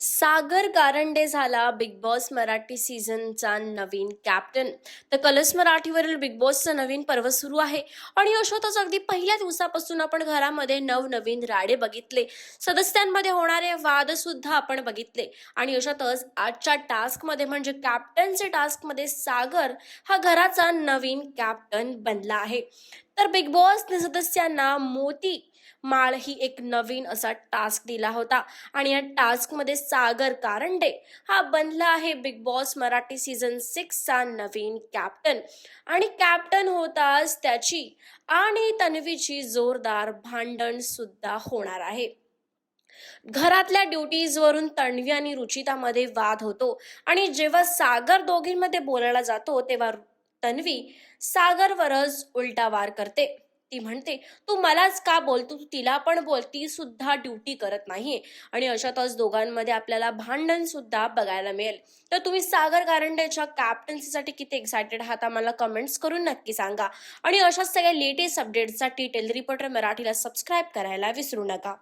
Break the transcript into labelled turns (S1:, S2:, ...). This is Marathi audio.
S1: सागर कारंडे झाला बिग बॉस मराठी सीझनचा नवीन कॅप्टन तर कलर्स मराठीवरील बिग बॉसचं नवीन पर्व सुरू आहे. आणि यशोतच अगदी पहिल्या दिवसापासून आपण घरामध्ये नवनवीन राडे बघितले. सदस्यांमध्ये होणारे वाद सुद्धा आपण बघितले. आणि यशोतच आजच्या टास्कमध्ये म्हणजे कॅप्टनचे टास्कमध्ये सागर हा घराचा नवीन कॅप्टन बनला आहे. तर बिग बॉसने सदस्यांना मोती माळ ही एक नवीन असा टास्क दिला होता. आणि या टास्कमध्ये सागर कारंडे हा बनला आहे बिग बॉस मराठी सीझन सिक्सचा नवीन कॅप्टन आणि कॅप्टन होताच त्याची आणि तन्वीची जोरदार भांडण सुद्धा होणार आहे. घरातल्या ड्युटीजवरून तन्वी आणि रुचितामध्ये वाद होतो. आणि जेव्हा सागर दोघींमध्ये बोलायला जातो तेव्हा तन्वी सागरवरच उलटा वार करते. ती म्हणते तू मलाच का बोलतो तू तिला पण बोल ती सुद्धा ड्युटी करत नाहीये. आणि अशातच दोघांमध्ये आपल्याला भांडण सुद्धा बघायला मिळेल. तर तुम्ही सागर कारंडेच्या कॅप्टन्सीसाठी किती एक्सायटेड आहात आम्हाला कमेंट्स करून नक्की सांगा. आणि अशाच सगळ्या लेटेस्ट अपडेट्ससाठी टेलरी रिपोर्टर मराठीला सबस्क्राईब करायला विसरू नका.